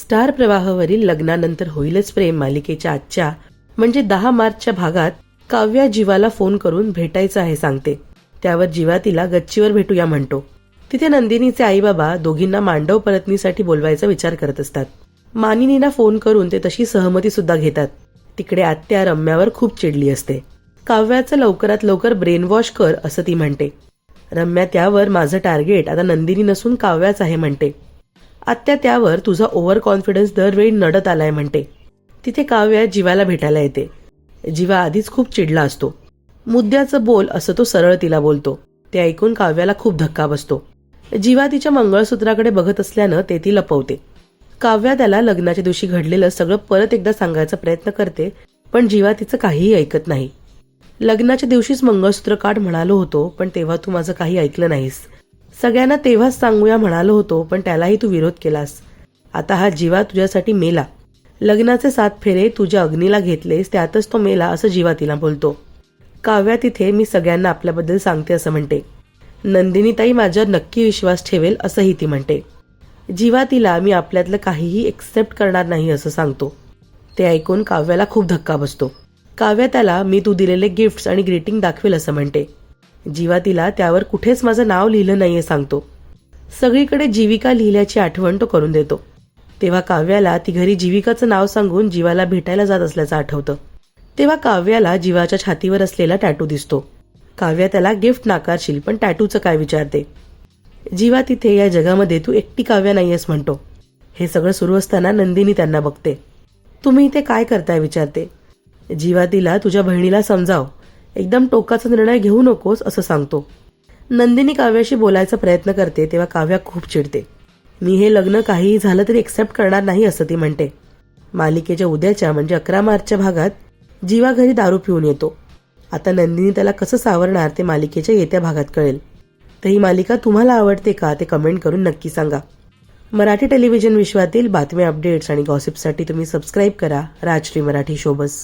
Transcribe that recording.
Star प्रवाहावरील लग्नानंतर होईलच प्रेम मालिकेच्या आजच्या म्हणजे दहा मार्चच्या भागात काव्या जीवाला फोन करून भेटायचं आहे सांगते. त्यावर जीवा तिला गच्चीवर भेटूया म्हणतो. तिथे नंदिनीचे आई बाबा दोघींना मांडव परतनीसाठी बोलवायचा विचार करत असतात. मानिनीना फोन करून ते तशी सहमती सुद्धा घेतात. तिकडे आत्या रम्यावर खूप चिडली असते. काव्याचं लवकरात लवकर ब्रेनवॉश कर असं ती म्हणते. रम्या त्यावर माझं टार्गेट आता नंदिनी नसून काव्याच आहे म्हणते. आत्या त्यावर तुझा ओव्हर कॉन्फिडन्स दरवेळी नडत आलाय म्हणते. तिथे काव्या जीवाला भेटायला येते. जीवा आधीच खूप चिडला असतो. मुद्द्याचं बोल असं तो सरळ तिला बोलतो. ते ऐकून काव्याला खूप धक्का बसतो. जीवा तिच्या मंगळसूत्राकडे बघत असल्यानं ते ती लपवते. काव्या त्याला लग्नाच्या दिवशी घडलेलं सगळं परत एकदा सांगायचा प्रयत्न करते पण जीवा तिचं काहीही ऐकत नाही. लग्नाच्या दिवशीच मंगळसूत्र काढ म्हणालो होतो पण तेव्हा तू माझं काही ऐकलं नाहीस. सगळ्यांना तेव्हाच सांगूया म्हणालो होतो पण त्यालाही तू विरोध केलास. आता हा जीवा तुझ्यासाठी मेला. लग्नाचे सात फेरे तुझ्या अग्नीला घेतलेस त्यातच तो मेला असं जीवा तिला बोलतो. काव्या तिथे मी सगळ्यांना आपल्याबद्दल सांगते असं म्हणते. नंदिनीताई माझ्यावर नक्की विश्वास ठेवेल असंही ती म्हणते. जीवा तिला मी आपल्यातलं काहीही एक्सेप्ट करणार नाही असं सांगतो. ते ऐकून काव्याला खूप धक्का बसतो. काव्या त्याला मी तू दिलेले गिफ्ट्स आणि ग्रीटिंग दाखवेल असं म्हणते. जीवा तिला त्यावर कुठेच माझं नाव लिहिलं नाहीये सांगतो. सगळीकडे जीविका लिहिल्याची आठवण तो करून देतो. तेव्हा काव्याला ती घरी जीविकाचं नाव सांगून जीवाला भेटायला जात असल्याचं आठवतं. तेव्हा काव्याला जीवाच्या छातीवर असलेला टॅटू दिसतो. काव्या त्याला गिफ्ट नाकारशील पण टॅटूचं काय विचारते? जीवा तिथे या जगामध्ये तू एकटी काव्या नाहीयेस म्हणतो. हे सगळं सुरू असताना नंदिनी त्यांना बघते. तुम्ही इथे काय करताय विचारते. जीवा तिला तुझ्या बहिणीला समजाव. एकदम टोकाचा निर्णय घेऊ नकोस असं सांगतो. नंदिनी काव्याशी बोलायचा प्रयत्न करते तेव्हा काव्या खूप चिडते. मी हे लग्न काहीही झालं तरी एक्सेप्ट करणार नाही असं ती म्हणते. मालिकेच्या उद्याच्या म्हणजे अकरा मार्चच्या भागात जीवा घरी दारू पिऊन येतो. आता नंदिनी त्याला कसं सावरणार ते मालिकेच्या येत्या भागात कळेल. तर ही मालिका तुम्हाला आवडते का ते कमेंट करून नक्की सांगा. मराठी टेलिव्हिजन विश्वातील बातम्या अपडेट्स आणि गॉसिपसाठी तुम्ही सबस्क्राईब करा राजश्री मराठी शोबस.